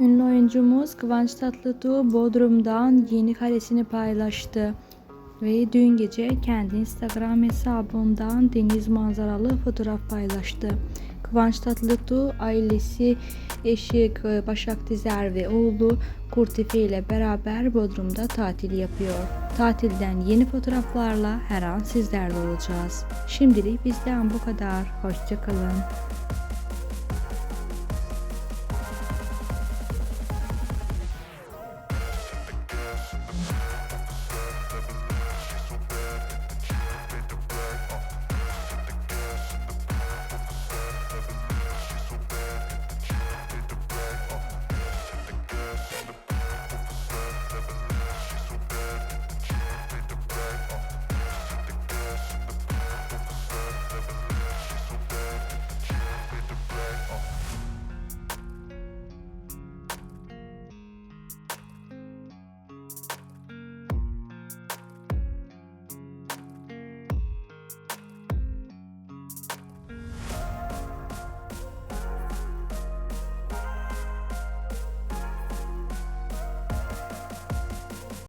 Ünlü oyuncumuz Kıvanç Tatlıtuğ Bodrum'dan yeni karesini paylaştı. Ve dün gece kendi Instagram hesabından deniz manzaralı fotoğraf paylaştı. Kıvanç Tatlıtuğ ailesi, eşi Başak Dizer ve oğlu Kurtefe ile beraber Bodrum'da tatil yapıyor. Tatilden yeni fotoğraflarla her an sizlerle olacağız. Şimdilik bizden bu kadar. Hoşçakalın.